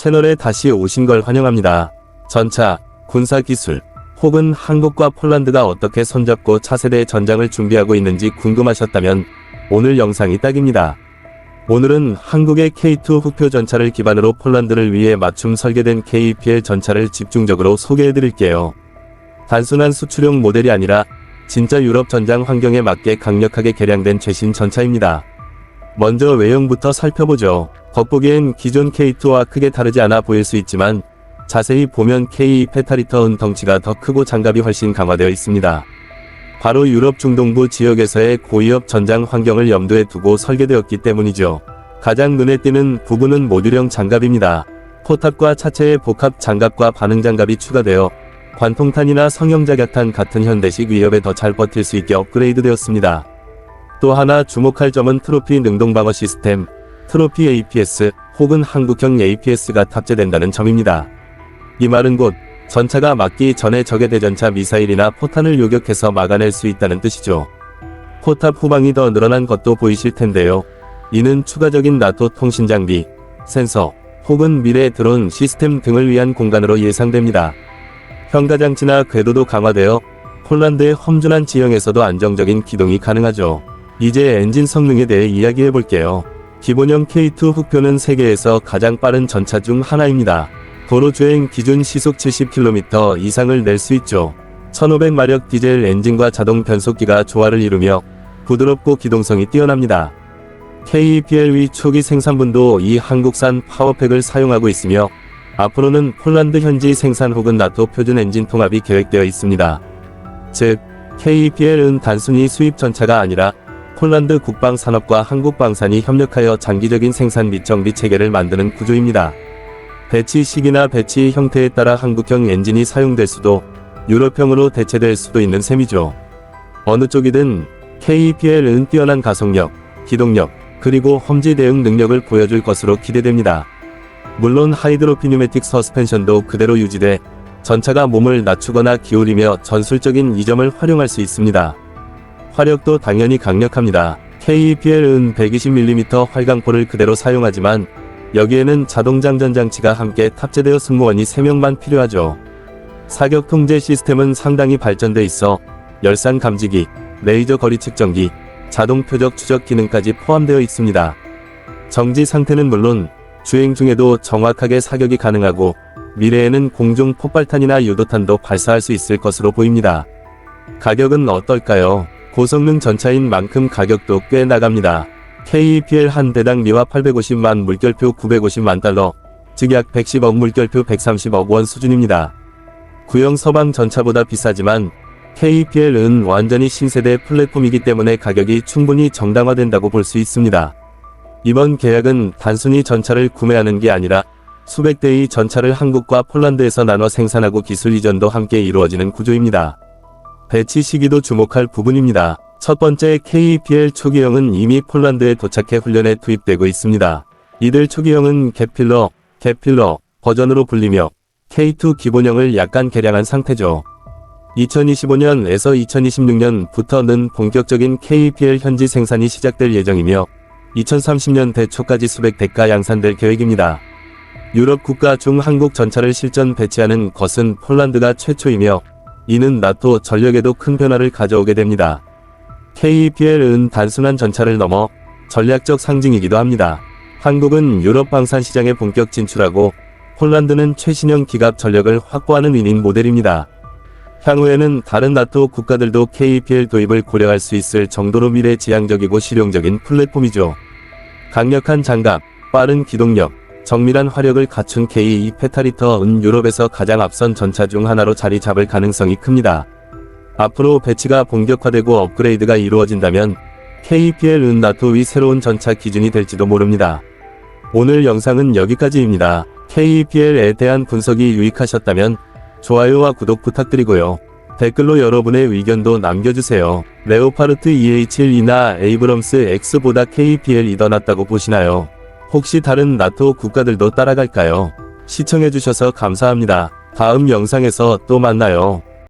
채널에 다시 오신 걸 환영합니다. 전차, 군사기술, 혹은 한국과 폴란드가 어떻게 손잡고 차세대 전장을 준비하고 있는지 궁금하셨다면 오늘 영상이 딱입니다. 오늘은 한국의 K2 흑표 전차를 기반으로 폴란드를 위해 맞춤 설계된 KPL 전차를 집중적으로 소개해 드릴게요. 단순한 수출용 모델이 아니라 진짜 유럽 전장 환경에 맞게 강력하게 개량된 최신 전차입니다. 먼저 외형부터 살펴보죠. 겉보기엔 기존 K2와 크게 다르지 않아 보일 수 있지만 자세히 보면 K 페타리터은 덩치가 더 크고 장갑이 훨씬 강화되어 있습니다. 바로 유럽 중동부 지역에서의 고위협 전장 환경을 염두에 두고 설계되었기 때문이죠. 가장 눈에 띄는 부분은 모듈형 장갑입니다. 포탑과 차체의 복합 장갑과 반응 장갑이 추가되어 관통탄이나 성형자격탄 같은 현대식 위협에 더 잘 버틸 수 있게 업그레이드 되었습니다. 또 하나 주목할 점은 트로피 능동방어 시스템, 트로피 APS 혹은 한국형 APS가 탑재된다는 점입니다. 이 말은 곧 전차가 맞기 전에 적의 대전차 미사일이나 포탄을 요격해서 막아낼 수 있다는 뜻이죠. 포탑 후방이 더 늘어난 것도 보이실 텐데요. 이는 추가적인 나토 통신 장비, 센서, 혹은 미래 드론 시스템 등을 위한 공간으로 예상됩니다. 평가장치나 궤도도 강화되어 폴란드의 험준한 지형에서도 안정적인 기동이 가능하죠. 이제 엔진 성능에 대해 이야기해 볼게요. 기본형 K2 흑표는 세계에서 가장 빠른 전차 중 하나입니다. 도로 주행 기준 시속 70km 이상을 낼 수 있죠. 1500마력 디젤 엔진과 자동 변속기가 조화를 이루며 부드럽고 기동성이 뛰어납니다. KPLV 초기 생산분도 이 한국산 파워팩을 사용하고 있으며 앞으로는 폴란드 현지 생산 혹은 나토 표준 엔진 통합이 계획되어 있습니다. 즉, KPL은 단순히 수입 전차가 아니라 폴란드 국방산업과 한국방산이 협력하여 장기적인 생산 및 정비 체계를 만드는 구조입니다. 배치 시기나 배치 형태에 따라 한국형 엔진이 사용될 수도 유럽형으로 대체될 수도 있는 셈이죠. 어느 쪽이든 KPL은 뛰어난 가속력, 기동력, 그리고 험지 대응 능력을 보여줄 것으로 기대됩니다. 물론 하이드로피뉴매틱 서스펜션도 그대로 유지돼 전차가 몸을 낮추거나 기울이며 전술적인 이점을 활용할 수 있습니다. 화력도 당연히 강력합니다. KPL은 120mm 활강포를 그대로 사용하지만 여기에는 자동장전 장치가 함께 탑재되어 승무원이 3명만 필요하죠. 사격 통제 시스템은 상당히 발전돼 있어 열산 감지기, 레이저 거리 측정기, 자동 표적 추적 기능까지 포함되어 있습니다. 정지 상태는 물론 주행 중에도 정확하게 사격이 가능하고 미래에는 공중 폭발탄이나 유도탄도 발사할 수 있을 것으로 보입니다. 가격은 어떨까요? 고성능 전차인 만큼 가격도 꽤 나갑니다. KPL 한 대당 미화 850만 물결표 950만 달러, 즉 약 110억 물결표 130억 원 수준입니다. 구형 서방 전차보다 비싸지만 KPL은 완전히 신세대 플랫폼이기 때문에 가격이 충분히 정당화된다고 볼 수 있습니다. 이번 계약은 단순히 전차를 구매하는 게 아니라 수백 대의 전차를 한국과 폴란드에서 나눠 생산하고 기술 이전도 함께 이루어지는 구조입니다. 배치 시기도 주목할 부분입니다. 첫 번째 KPL 초기형은 이미 폴란드에 도착해 훈련에 투입되고 있습니다. 이들 초기형은 개필러, 개필러 버전으로 불리며 K2 기본형을 약간 개량한 상태죠. 2025년에서 2026년부터는 본격적인 KPL 현지 생산이 시작될 예정이며 2030년대 초까지 수백 대가 양산될 계획입니다. 유럽 국가 중 한국 전차를 실전 배치하는 것은 폴란드가 최초이며 이는 나토 전력에도 큰 변화를 가져오게 됩니다. KPL은 단순한 전차를 넘어 전략적 상징이기도 합니다. 한국은 유럽 방산 시장에 본격 진출하고 폴란드는 최신형 기갑 전력을 확보하는 위인 모델입니다. 향후에는 다른 나토 국가들도 KPL 도입을 고려할 수 있을 정도로 미래 지향적이고 실용적인 플랫폼이죠. 강력한 장갑, 빠른 기동력, 정밀한 화력을 갖춘 K2 페타리터은 유럽에서 가장 앞선 전차 중 하나로 자리 잡을 가능성이 큽니다. 앞으로 배치가 본격화되고 업그레이드가 이루어진다면 KPL은 나토 위 새로운 전차 기준이 될지도 모릅니다. 오늘 영상은 여기까지입니다. KPL에 대한 분석이 유익하셨다면 좋아요와 구독 부탁드리고요. 댓글로 여러분의 의견도 남겨주세요. 레오파르트 EH1이나 에이브럼스 X보다 KPL이 더 낫다고 보시나요? 혹시 다른 나토 국가들도 따라갈까요? 시청해주셔서 감사합니다. 다음 영상에서 또 만나요.